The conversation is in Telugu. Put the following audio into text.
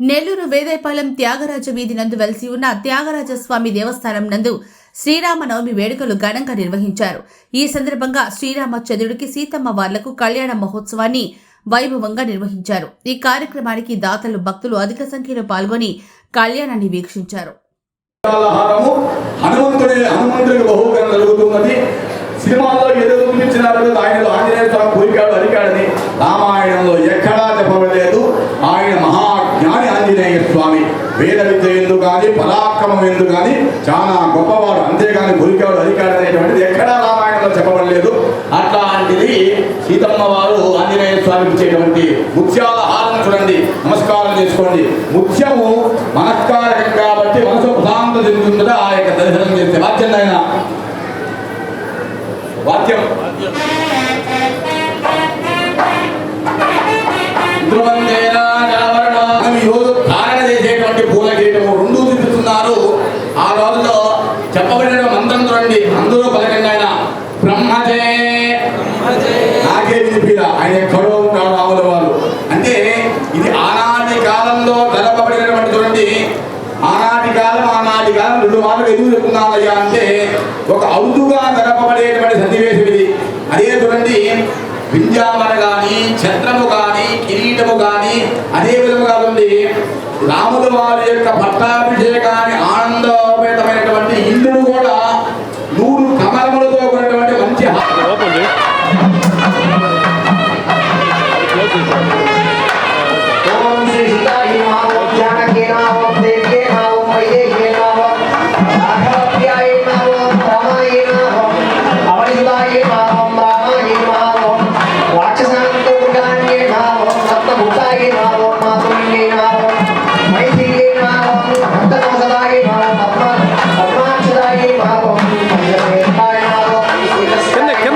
నెల్లూరు వేదేపాలెం త్యాగరాజ వీధి నందు వెలిసి ఉన్న త్యాగరాజ స్వామి దేవస్థానం నందు శ్రీరామనవమి వేడుకలు ఘనంగా నిర్వహించారు. ఈ సందర్భంగా శ్రీరామచంద్రుడికి సీతమ్మ వార్లకు కళ్యాణ మహోత్సవాన్ని వైభవంగా నిర్వహించారు. ఈ కార్యక్రమానికి దాతలు భక్తులు అధిక సంఖ్యలో పాల్గొని కళ్యాణాన్ని వీక్షించారు. హనుమంతుడి జరుగుతున్నది. సినిమాల్లో ఏదో చూపించినారు ఆయనలో ఆంజనేయ స్వామి కోరికాడు అరికాడని రామాయణంలో ఎక్కడా చెప్పలేదు ఆయన మహాజ్ఞాని ఆంజనేయ స్వామి వేద విద్య ఎందు కానీ పరాక్రమం ఎందు కానీ చాలా గొప్పవాడు అంతేగాని గురికాడు అరికాడు అనేటువంటిది ఎక్కడా రామాయణంలో చెప్పబడలేదు. అట్లాంటిది సీతమ్మ వారు ఆంజనేయ స్వామికి ఇచ్చేటువంటి ముత్యాల హారం చూడండి నమస్కారం చేసుకోండి. ముత్యము మనస్కారకం కాబట్టి మనసు ప్రశాంత చెందుతుందా ఆ యొక్క దర్శనం చేస్తే వాక్యం ఆయన వాక్యం. ధ్రువందేనా నాకే ఆయన ఎక్కడో రాముల వారు. అంటే ఇది ఆనాటి కాలంలో గడపబడినటువంటి చూడండి ఆనాటి కాలం ఆనాటి కాలం రెండు మాటలు ఎదురు చెప్తున్నారయ్యా అంటే ఒక అవుతుగా గడపబడేటువంటి సన్నివేశం ఇది. అదే చూడండి వింజామర గాని ఛత్రము గాని కిరీటము గాని అదే విధముగా ఉంది. రాముల వారి యొక్క పట్టాభిషేకాన్ని